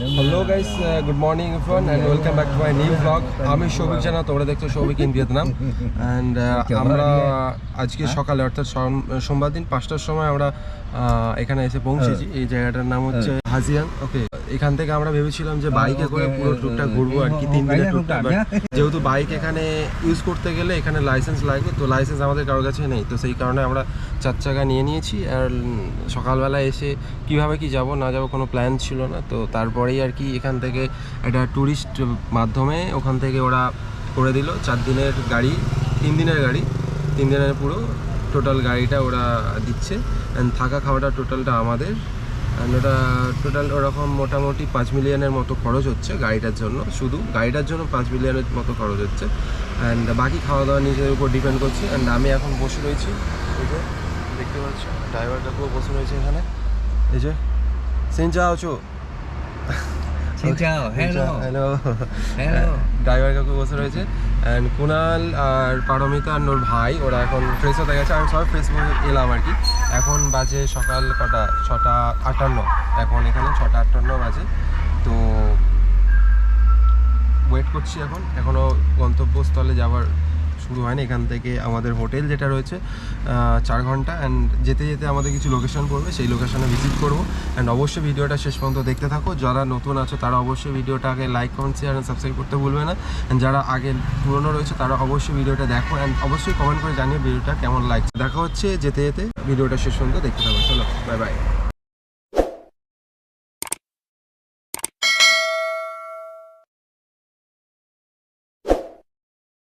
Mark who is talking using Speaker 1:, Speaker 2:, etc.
Speaker 1: Hello guys good morning everyone and welcome back to my new blog আমি সৌভিক জানা তোমরা দেখছ সৌভিক ইন ভিয়েতনাম অ্যান্ড আমরা আজকে সকালে অর্থাৎ সোম- সোমবার দিন পাঁচটার সময় আমরা আহ, এখানে এসে পৌঁছেছি। এই জায়গাটার নাম হচ্ছে হাজিয়াং ওকে এখান থেকে আমরা ভেবেছিলাম যে বাইকে করে পুরো ট্যুরটা ঘুরবো আর কি তিন দিনের ট্যুরটা যেহেতু বাইক এখানে ইউজ করতে গেলে এখানে লাইসেন্স লাগে তো লাইসেন্স আমাদের কারোর কাছে নেই তো সেই কারণে আমরা চার চাকা নিয়ে নিয়েছি আর সকালবেলা এসে কীভাবে কি যাব না যাব কোনো প্ল্যান ছিল না তো তারপরেই আর কি এখান থেকে একটা ট্যুরিস্ট মাধ্যমে ওখান থেকে ওরা করে দিল চার দিনের গাড়ি তিন দিনের গাড়ি তিন দিনের পুরো টোটাল গাড়িটা ওরা দিচ্ছে অ্যান্ড থাকা খাওয়াটা টোটালটা আমাদের অ্যান্ড ওটা টোটাল ওরকম মোটামুটি পাঁচ মিলিয়নের মতো খরচ হচ্ছে গাড়িটার জন্য। শুধু গাড়িটার জন্য পাঁচ মিলিয়নের মতো খরচ হচ্ছে। অ্যান্ড বাকি খাওয়া দাওয়া নিজের উপর ডিপেন্ড করছি। অ্যান্ড আমি এখন বসে রয়েছি। যে, দেখতে পাচ্ছ ড্রাইভার বসে রয়েছে এখানে। এই যে সিন চাও হ্যালো
Speaker 2: Hello.
Speaker 1: ড্রাইভার কাকু বসে রয়েছে। অ্যান্ড কুনাল আর পারমিতা আর ওর ভাই ওরা এখন ফ্রেশ হতে গেছে। আমি সব ফ্রেশ হয়ে এলাম আর কি। এখন বাজে সকাল কটা? ছটা আটান্ন। এখন এখানে ছটা আটান্ন বাজে। তো ওয়েট করছি এখন। এখনও গন্তব্যস্থলে যাওয়ার শুরু হয়নি এখান থেকে আমাদের হোটেল যেটা রয়েছে চার ঘণ্টা অ্যান্ড যেতে যেতে আমাদের কিছু লোকেশন পড়বে, সেই লোকেশনে ভিজিট করব। অ্যান্ড অবশ্যই ভিডিওটা শেষ পর্যন্ত দেখতে থাকো। যারা নতুন আছো, তারা অবশ্যই ভিডিওটাকে like comment share and subscribe করতে ভুলবে না। অ্যান্ড যারা আগে পুরনো রয়েছে, তারা অবশ্যই ভিডিওটা দেখো অ্যান্ড অবশ্যই কমেন্ট করে জানিয়ে ভিডিওটা কেমন লাগছে। দেখা হচ্ছে যেতে যেতে ভিডিওটা শেষ পর্যন্ত দেখতে থাকো। চলো বাই বাই